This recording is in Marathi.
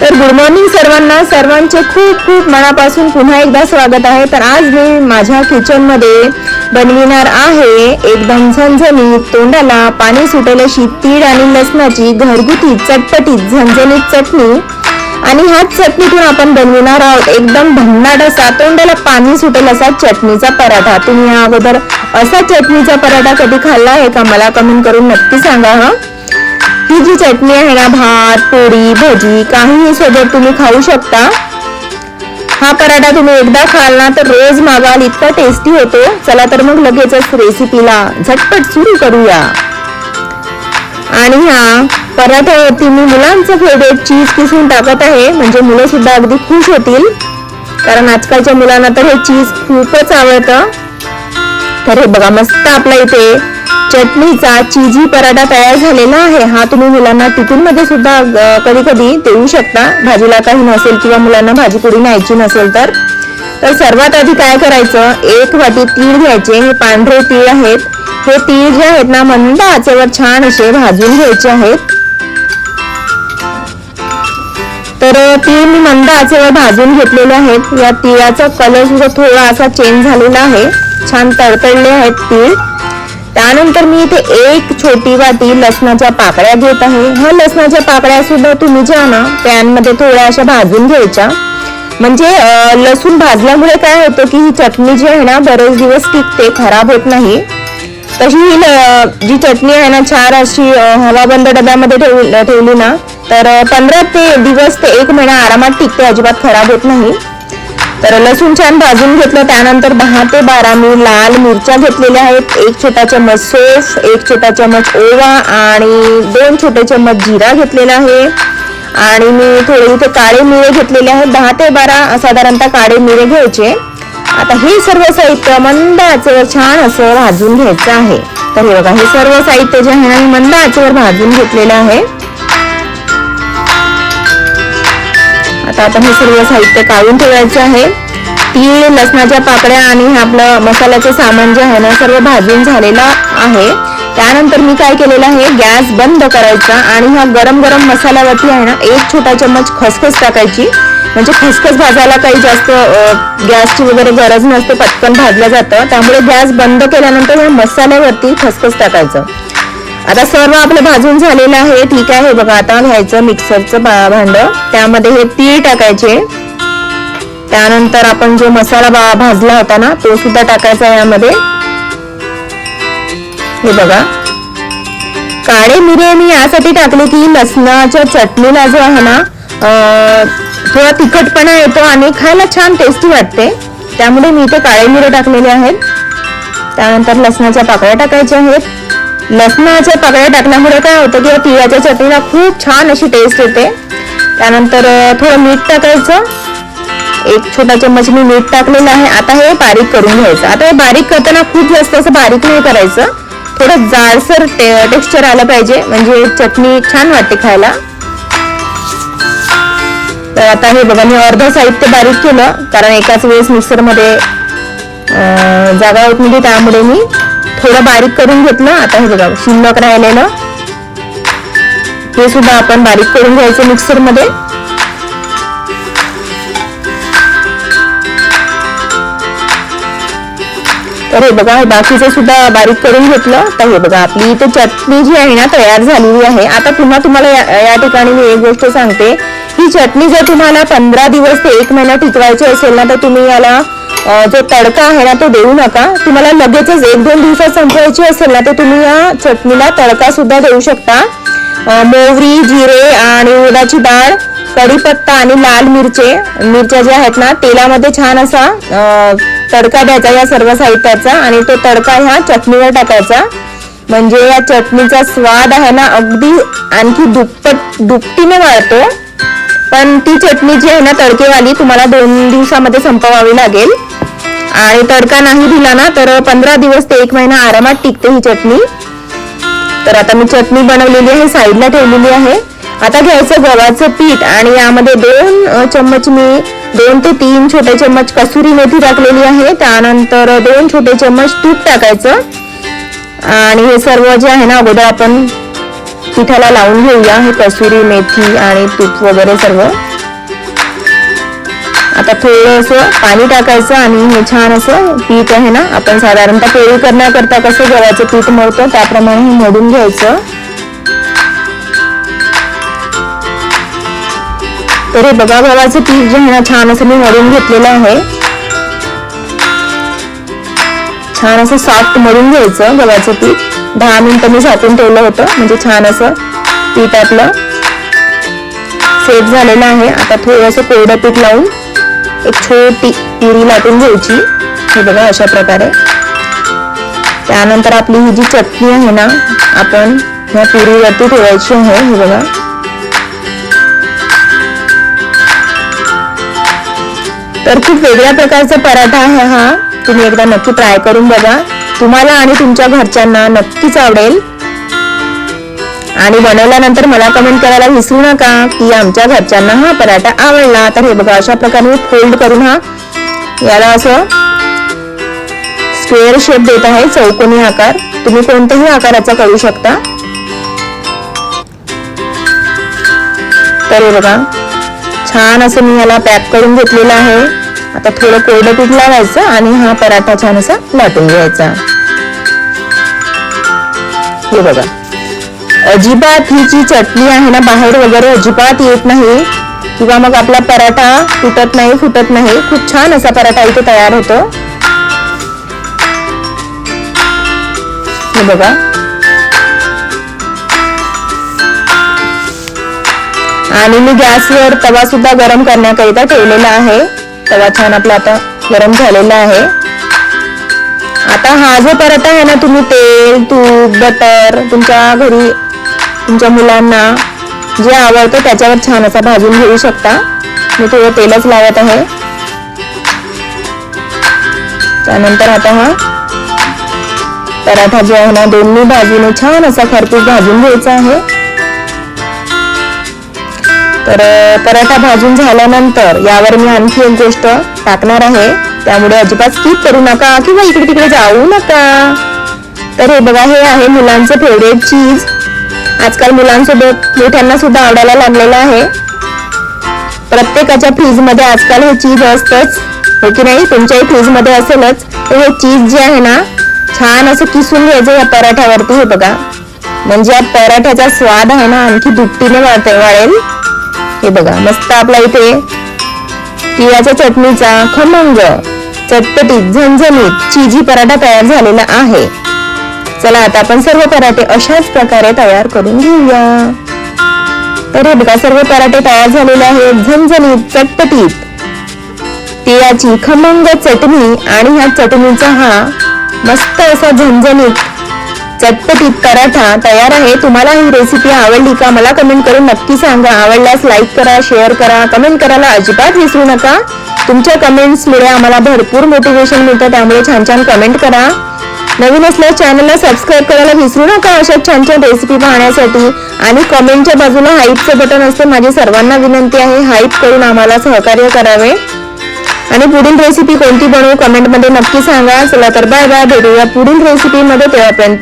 तर गुड मॉर्निंग सर्वांना. सर्वांचे खूप खूप मनापासून पुन्हा एकदा स्वागत आहे. तर आज मी माझ्या किचनमध्ये बनविणार आहे एकदम झणझणीत तोंडाला पाणी सुटेल अशी तीळ आणि लसणाची घरगुती चटपटीत झणझणीत चटणी. आणि ह्याच चटणीतून आपण बनविणार आहोत एकदम भन्नाट असा तोंडाला पाणी सुटेल असा चटणीचा पराठा. तुम्ही या अगोदर असा चटणीचा पराठा कधी खाल्ला आहे का? मला कमेंट करून नक्की सांगा हा? ही जी चटणी आहे ना भात पोळी भजी काहीही सोबत तुम्ही खाऊ शकता. हा पराठा तुम्ही एकदा खाल ना तर रोज मागाल इतका टेस्टी होतो. चला तर मग लगेचच रेसिपीला झटपट सुरू करूया. आणि ह्या पराठ्यावरती मी मुलांचं फेवरेट चीज किसून टाकत आहे. म्हणजे मुलं सुद्धा अगदी खुश होतील. कारण आजकालच्या मुलांना तर हे चीज खूपच आवडतं. तर हे बघा मस्त आपल्या इथे चटणीचा चीजी पराठा तयार झालेला आहे. हा तुम्ही मुलांना टिफिनमध्ये सुद्धा कधी कधी देऊ शकता. भाजीला काही नसेल किंवा मुलांना भाजी पुरी न्यायची नसेल तर. तर सर्वात आधी काय करायचं? एक वाटी तीळ घ्यायचे. हे पांढरे तीळ आहेत. हे तीळ जे आहेत ना मंद आचेवर छान असे भाजून घ्यायचे आहेत. तर तीळ मी मंद आचेवर भाजून घेतलेले आहेत. या तिळाचा कलर सुद्धा थोडा असा चेंज झालेला आहे. छान तडतडले आहेत तीळ. त्यानंतर मी इथे एक छोटी वाटी लसणाच्या पाकळ्या घेत आहे. ह्या लसणाच्या पाकळ्या सुद्धा तुम्ही ज्या ना पॅनमध्ये थोड्या अशा भाजून घ्यायच्या. म्हणजे लसूण भाजल्यामुळे काय होतं की ही चटणी जी आहे ना बरेच दिवस टिकते खराब होत नाही. तशी ही जी चटणी आहे ना चार अशी हवाबंद डब्यामध्ये ठेवली ठेवली ना तर पंधरा ते दिवस ते एक महिना आरामात टिकते अजिबात खराब होत नाही. तर लसूण छान भाजून घेतलं. त्यानंतर दहा ते बारा मी लाल मिरच्या घेतलेल्या आहेत. एक छोटा चम्मच सोफ एक छोटा चम्मच ओवा आणि दोन छोटे चम्मच जिरा घेतलेला आहे. आणि मी थोडे इथे काळे मिरे घेतलेले आहेत. दहा ते बारा साधारणतः काळे मिरे घ्यायचे. आता हे सर्व साहित्य मंद आचेवर छान असं भाजून घ्यायचं आहे. तर हे बघा हे सर्व साहित्य जे आहे ना मंद आचेवर भाजून घेतलेलं आहे. आता आपण हे सर्व साहित्य काढून ठेवायचे आहे. तीळ लसणाच्या पाकड्या आणि हे आपलं मसाल्याचं सामान जे आहे ना सर्व भाजून झालेलं आहे. त्यानंतर मी काय केलेलं आहे गॅस बंद करायचा आणि ह्या गरम गरम मसाल्यावरती आहे ना एक छोटा चम्मच खसखस टाकायची. म्हणजे खसखस भाजायला काही जास्त गॅसची वगैरे गरज नसते पटकन भाजलं जातं. त्यामुळे गॅस बंद केल्यानंतर ह्या मसाल्यावरती खसखस टाकायचं. आता सर्व आपलं भाजून झालेलं आहे. ठीक आहे बघा आता घ्यायचं मिक्सरचं भांड. त्यामध्ये हे तीळ टाकायचे. त्यानंतर आपण जो मसाला भाजला होता ना तो सुद्धा टाकायचा यामध्ये. हे बघा. काळे मिरे मी यासाठी टाकले की लसणाच्या चटणीला जो आहे ना थोडा तिखटपणा येतो आणि खायला छान टेस्टी वाटते. त्यामुळे मी इथे काळे मिरे टाकलेले आहेत. त्यानंतर लसणाच्या पाकळ्या टाकायच्या आहेत. लसणाच्या पाकळ्या टाकल्यामुळे काय होतं की तिळाच्या चटणीला खूप छान अशी टेस्ट येते. त्यानंतर थोडं मीठ टाकायचं. एक छोटा चम्मच मी मीठ टाकलेलं आहे. आता हे बारीक करून घ्यायचं. आता हे बारीक करताना खूप जास्त असं बारीक नाही करायचं. थोडं जाडसर टे टेक्स्चर आलं पाहिजे. म्हणजे चटणी छान वाटते खायला. तर आता हे बघा मी अर्ध साहित्य बारीक केलं. कारण एकाच वेळेस मिक्सरमध्ये जागा होत नाही त्यामुळे मी थोडं बारीक करून घेतलं आता हे बघा शिल्लक राहिलेलं. हे सुद्धा आपण बारीक करून घ्यायचं मिक्सरमध्ये तर हे बघा बाकीचं सुद्धा बारीक करून घेतलं. तर हे बघा आपली इथे चटणी जी आहे ना तयार झालेली आहे. आता पुन्हा तुम्हाला या ठिकाणी मी एक गोष्ट सांगते. ही चटणी जर तुम्हाला पंधरा दिवस ते एक महिना टिकवायची असेल ना तर तुम्ही याला जो तडका आहे ना तो देऊ नका. तुम्हाला लगेचच एक दोन दिवसात संपवायची असेल ना तर तुम्ही या चटणीला तडका सुद्धा देऊ शकता. मोवरी मोहरी जिरे आणि उडदाची डाळ कढीपत्ता आणि लाल मिरचे. मिरच्या ज्या आहेत ना तेलामध्ये छान असा तडका द्यायचा या सर्व साहित्याचा आणि तो तडका ह्या चटणीवर टाकायचा. म्हणजे या चटणीचा स्वाद आहे ना अगदी आणखी दुप्पट दुपटीने वाढतो. पण ती चटणी जी आहे ना तडकेवाली तुम्हाला दोन दिवसामध्ये संपवावी लागेल. आणि तडका नाही दिला ना तर पंधरा दिवस ते एक महिना आरामात टिकते ही चटणी. तर आता मी चटणी बनवलेली आहे साईडला ठेवलेली आहे. आता घ्यायचं गव्हाचं पीठ आणि यामध्ये दोन चम्मच मी दोन ते तीन छोटे चम्मच कसुरी मेथी टाकलेली आहे. त्यानंतर दोन छोटे चम्मच तूप टाकायचं. आणि हे सर्व जे आहे ना अगोदर आपण पिठाला लावून घेऊया हे कसुरी मेथी आणि तूप वगैरे सर्व. आता थोडंसं पाणी टाकायचं आणि हे छान असं पीठ आहे ना आपण साधारणतः पोळी करण्याकरता कसं गव्हाचं पीठ मळतो त्याप्रमाणे हे मळून घ्यायचं. तर हे बघा गव्हाचं पीठ जे आहे ना छान असं मी मळून घेतलेलं आहे. छान असं सॉफ्ट मरून घ्यायचं. गव्हाचं पीठ दहा मिनिटं मी झाकून ठेवलं होतं. म्हणजे छान असं पीठ आपलं सेट झालेलं आहे. आता थोडंसं कोरडं पीठ लावून एक छोटी पिरी लाटून घ्यायची. हे बघा अशा प्रकारे. त्यानंतर आपली ही जी चटणी आहे ना आपण ह्या पुरीवरती ठेवायची आहे. हे बघा. तर खूप वेगळ्या प्रकारचा पराठा आहे हा. तुम्ही एकदा नक्की ट्राय करून बघा. तुम्हाला आणि तुमच्या घरच्यांना नक्कीच आवडेल. आणि बनवल्यानंतर मला कमेंट करायला विसरू नका की आमच्या घरच्यांना हा पराठा आवडला. तर हे बघा अशा प्रकारे फोल्ड करून हा याला असं स्क्वेअर शेप देत आहे चौकोनी आकार. तुम्ही कोणत्याही आकाराचा करू शकता. तर हे बघा छान असं मी याला पॅक करून घेतलेलं आहे. आता थोडं कोरडं पीठ लावायचं आणि हा पराठा छान असा लाटून घ्यायचा. हे बघा. अजिबात ही जी चटणी आहे ना बाहेर वगैरे अजिबात येत नाही. किंवा मग आपला पराठा तुटत नाही फुटत नाही. खूप छान असा पराठा इथे तयार होतो. हे बघा. आणि मी गॅसवर तवा सुद्धा गरम करण्याकरिता ठेवलेला आहे. तवा छान आपला आता गरम झालेला आहे. आता हा जो पराठा आहे ना तुम्ही तेल तूप बटर तुमच्या घरी तुमच्या मुलांना जे आवडतं त्याच्यावर छान असा भाजून घेऊ शकता. मी थोडं तेलच लावत आहे. त्यानंतर आता हा पराठा जो आहे ना दोन्ही बाजूने छान असा खरपूस भाजून घ्यायचा आहे. तर पराठा भाजून झाल्यानंतर यावर मी आणखी एक गोष्ट टाकणार आहे. त्यामुळे अजिबात स्किप करू नका किंवा इकडे तिकडे जाऊ नका. तर हे बघा हे आहे मुलांचं फेवरेट चीज आजकाल मुलांसोबत मोठ्यांना सुद्धा आवडायला लागलेलं आहे. प्रत्येकाच्या फ्रीजमध्ये आजकाल हे चीज असतंच. हो की नाही? तुमच्याही फ्रीजमध्ये असेलच. तर हे चीज जे आहे ना छान असं किसून घ्यायचं या पराठ्यावरती हे बघा. म्हणजे या पराठ्याचा स्वाद आहे ना आणखी दुपटीने वाढते वाढेल. हे बघा मस्त आपला इथे तिळाच्या चटणीचा खमंग चटपटीत झणझणीत चिजी पराठा तयार झालेला आहे. चला आता आपण सर्व पराठे अशाच प्रकारे तयार करून घेऊया. तर हे बघा सर्व पराठे तयार झालेले आहेत झणझणीत चटपटीत. तिळाची खमंग चटणी आणि ह्या चटणीचा हा मस्त असा झणझणीत चटपटीत पराठा तयार आहे. तुम्हाला ही रेसिपी आवडली का? मला कमेंट करून नक्की सांगा. आवडल्यास लाईक करा शेअर करा कमेंट करायला अजिबात विसरू नका. तुमच्या कमेंट्समुळे आम्हाला भरपूर मोटिवेशन मिळतं. त्यामुळे छान छान कमेंट करा. नवीन असल्यास चॅनलला सबस्क्राईब करायला विसरू नका अशा छान छान रेसिपी पाहण्यासाठी. आणि कमेंटच्या बाजूला हाईपचं बटन असते. माझी सर्वांना विनंती आहे हाईप करून आम्हाला सहकार्य करावे. आणि पुढील रेसिपी कोणती बनवू? कमेंटमध्ये नक्की सांगा. चला तर बाय बाय भेटूया पुढील रेसिपीमध्ये तेव्हापर्यंत